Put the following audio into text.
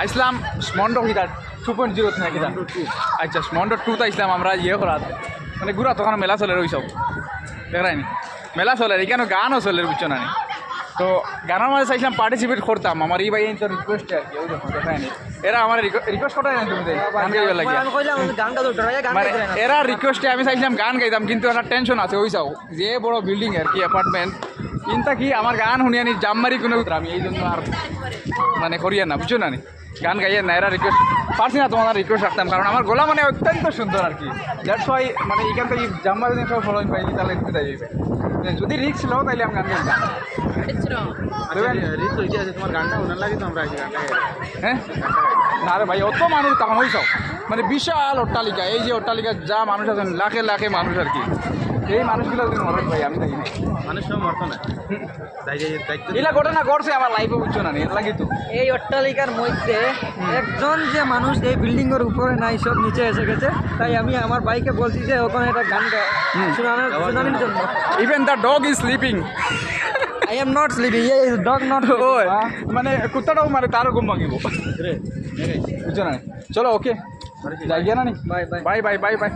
আইসলাম স্মন্ড কিটা two point zero না কিটা আচ্ছা স্মন্ড টুতে আইসলাম আমরা ইয়ে করাত। মানে ঘুরা তখন মেলা চলে ওইসব। দেখায়নি মেলা চলে এখানে গানও চলে বুঝছ না তো গানের মাঝে চাইছিলাম পার্টিসিপেট করতাম আমার এই ভাই তো রিকোয়েস্ট আর কি ওই দেখায়নি এরা আমার রিকোয়েস্ট করাই না তুমি মানে এরা রিকোয়েস্টে আমি চাইছিলাম গান গাইতাম কিন্তু একটা টেনশন আছে ওই চাও। যে বড় বিল্ডিং আর কি অ্যাপার্টমেন্ট কিন্তু কি আমার গান শুনিয়ে নি জামমারি কোনো আমি এই জন্য আর মানে করিয়া না বুঝছ না নি? গান গাইয়ে না এরা রিকোয়েস্ট পারছি না তোমার রিকোয়েস্ট রাখতাম কারণ আমার গলা মানে অত্যন্ত সুন্দর আর কি। দ্যাটস ওয়াই মানে এখান থেকে জামমারি দিন সব ফলো পাই তাহলে একটু যাই যদি রিক্স লো তাহলে আমি গান গাইতাম দেবেন? তোমার গানটা ওনার লাগে তো আমরা গাই। হ্যাঁ? না রে ভাই অত মানুষ তখন সব। মানে বিশাল অট্টালিকা এই যে অট্টালিকা যা মানুষ আছেন লাখে লাখে মানুষ আর কি। এই মানুষগুলো যদি মরণ ভাই আমি দেখি মানুষ সব মরতো না। এগুলা ঘটনা ঘটছে আমার লাইফে বুঝছ না এর লাগি তো। এই অট্টালিকার মধ্যে একজন যে মানুষ এই বিল্ডিং এর উপরে নাই সব নিচে এসে গেছে। তাই আমি আমার বাইকে বলছি যে ওখানে একটা গান শোনানোর শোনানোর জন্য। Even the dog is sleeping I am not sleeping a dog not ওই মানে কুত্তাটাও মানে তারও ঘুম ভাঙিব। বুঝছ না? চলো ওকে যাই গিয়া না নি? Bye bye. Bye bye bye bye.